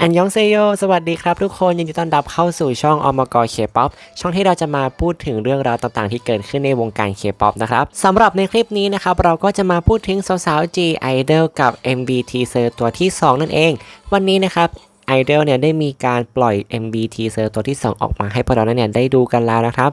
อันยองเซโย สวัสดีครับทุกคนยินดีต้อนรับเข้าสู่ช่องอมกรเคป๊อปช่องที่เราจะมาพูดถึงเรื่องราวต่างๆ ที่เกิดขึ้นในวงการเคป๊อปนะครับสำหรับในคลิปนี้นะครับ เราก็จะมาพูดถึงสาวๆ G Idol กับ MBT เซอร์ตัวที่ 2 นั่นเอง วันนี้นะครับ Idol เนี่ยได้มีการปล่อย MV Teaser ตัวที่ 2 ออกมาให้พวกเราเนี่ยได้ดูกันแล้วนะครับ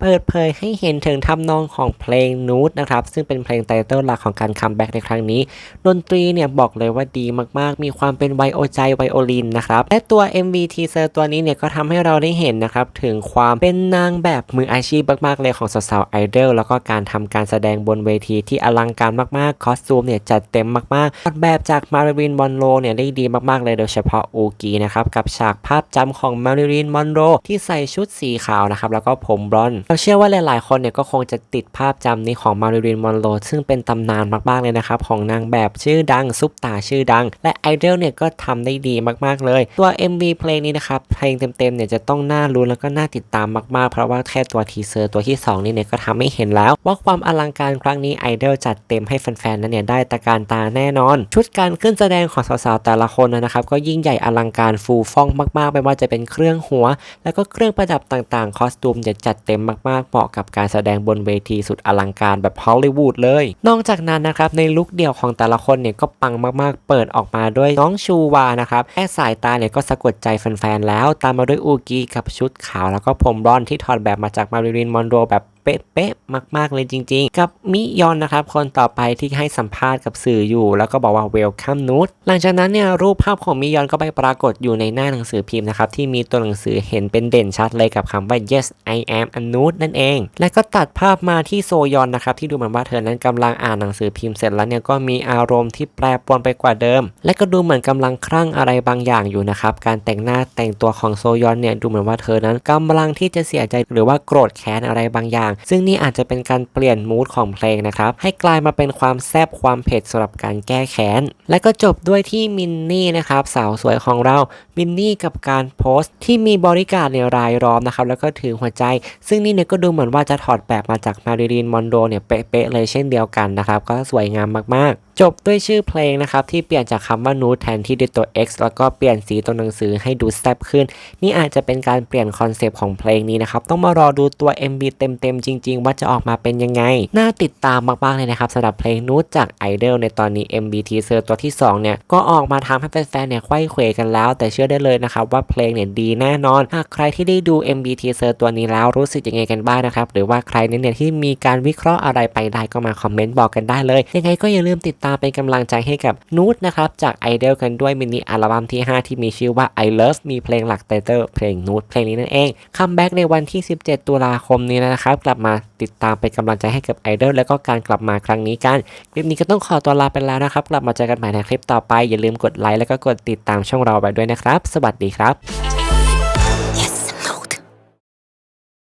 เปิดเผยให้เห็นถึงทำนองของเพลงนูตนะครับ ซึ่งเป็นเพลงไตเติลหลักของการคัมแบ็กในครั้งนี้ ดนตรีเนี่ยบอกเลยว่าดีมากๆ มีความเป็นไวโอใจไวโอลินนะครับ และตัว MV teaser ตัวนี้เนี่ยก็ทำให้เราได้เห็นนะครับถึงความเป็นนางแบบมืออาชีพมากๆเลยของสาวๆไอดอลแล้วก็การทำการแสดงบนเวทีที่อลังการมากๆคอสตูมเนี่ยจัดเต็มมากๆออกแบบจากมาริลินมอนโรเนี่ยได้ดีมากๆเลยโดยเฉพาะอูกีนะครับกับฉากภาพจำของมาริลินมอนโรที่ใส่ชุดสีขาวนะครับแล้วก็ผมบลอนด์เราเชื่อว่าหลายๆ คนเนี่ยก็คงจะติดภาพจำนี้ของมาริลินมอนโรซึ่งเป็นตำนานมากๆเลยนะครับของนางแบบชื่อดังซุปตาชื่อดัง และไอดอลเนี่ยก็ทำได้ดีมากๆเลย ตัว MV เพลงนี้นะครับเพลงเต็มๆเนี่ยจะต้องน่ารู้แล้วก็น่าติดตามมากๆ เพราะว่าแค่ตัวทีเซอร์ตัวที่ 2 นี่เนี่ยก็ทำให้เห็นแล้ว ว่าความอลังการครั้งนี้ไอดอลจัดเต็มให้แฟนๆนั้นเนี่ยได้ตะการตาแน่นอน ชุดการขึ้นแสดงของสาวๆแต่ละคนนะครับก็ยิ่งใหญ่อลังการฟูฟ่องมากๆ ไม่ว่าจะเป็นเครื่องหัว แล้วก็เครื่องประดับต่างๆ คอสตูมจะจัดเต็มมากๆ เหมาะกับการแสดงบนเวทีสุดอลังการแบบฮอลลีวูดเลย นอกจากนั้นนะครับ ในลุคเดี่ยวของแต่ละคนเนี่ยก็ปังมากๆ เปิดออกมาด้วยน้องชูวานะครับแค่สายตาเนี่ยก็สะกดใจแฟนๆแล้ว ตามมาด้วยอูกีกับชุดขาวแล้วก็ผมบลอนที่ถอดแบบมาจากมาริลินมอนโรแบบ เป๊ะๆมากๆเลยจริง ๆ กับมิยอนนะครับคนต่อไปที่ให้สัมภาษณ์กับสื่ออยู่ แล้วก็บอกว่า welcome n u d หลังจากนั้นเนี่ยรูปภาพของมิยอนก็ไปปรากฏอยู่ในหน้าหนังสือพิมพ์นะครับที่มีตัวหนังสือเห็นเป็นเด่นชัดเลยกับคำว่า yes I am a nude นั่นเอง และก็ตัดภาพมาที่โซยอนนะครับที่ดูเหมือนว่าเธอนั้นกำลังอ่านหนังสือพิมพ์เสร็จแล้วเนี่ยก็มีอารมณ์ที่แปรปรวนไปกว่าเดิม และก็ดูเหมือนกำลังคลั่งอะไรบางอย่างอยู่นะครับการแต่งหน้าแต่งตัวของโซยอนเนี่ยดูเหมือนว่าเธอนั้นกำลังที่จะเสียใจหรือว่าโกรธแค้นอะไรบางอย่างซึ่งนี่อาจจะเป็นการเปลี่ยนมูดของเพลงนะครับ ให้กลายมาเป็นความแซบความเผ็ดสำหรับการแก้แค้น และก็จบด้วยที่มินนี่นะครับสาวสวยของเรา มินนี่กับการโพสต์ ที่มีบริการในรายล้อมนะครับแล้วก็ถือหัวใจ ซึ่งนี่เนี่ยก็ดูเหมือนว่าจะถอดแบบมาจากมาริลีนมอนโดเนี่ยเป๊ะๆเลยเช่นเดียวกันนะครับก็สวยงามมากๆ จบด้วยชื่อเพลงนะครับ ที่เปลี่ยนจากคำว่า นูดแทนที่ด้วยตัว X แล้วก็เปลี่ยนสีตัวหนังสือให้ดูแซ่บขึ้น นี่อาจจะเป็นการเปลี่ยนคอนเซปต์ของเพลงนี้นะครับ ต้องมารอดูตัว MV เต็มๆ จริง ๆ ว่าจะออกมาเป็นยังไง น่าติดตามมากๆเลยนะครับสำหรับเพลงนูดจากไอดอลในตอนนี้ MV teaser ตัวที่ 2 เนี่ย ก็ออกมาทำให้แฟนๆเนี่ยไข้เขวกันแล้ว แต่เชื่อได้เลยนะครับว่าเพลงเนี่ยดีแน่นอนหากใครที่ได้ดู MV teaser ตัวนี้แล้วรู้สึกยังไงกันบ้างนะครับหรือว่าใครเนี่ยที่มีการวิเคราะห์อะไรไปได้ก็มาคอมเมนต์บอกกันได้เลย ยังไงก็อย่าลืมติดตามเป็นกำลังใจให้กับนูดนะครับจากไอดอลกันด้วยมินิอัลบั้มที่ 5 ที่มีชื่อว่า I Love มีเพลงหลักไตเติลเพลงนูดเพลงนี้นั่นเองคัมแบ็กในวันที่ 17 ตุลาคมนี้นะครับ กลับมาติดตามเป็นกำลังใจให้กับไอดอลแล้วก็การกลับมาครั้งนี้กัน คลิปนี้ก็ต้องขอตัวลาไปแล้วนะครับ กลับมาเจอกันใหม่ในคลิปต่อไปอย่าลืมกดไลค์แล้วก็กดติดตามช่องเราไปด้วยนะครับ สวัสดีครับ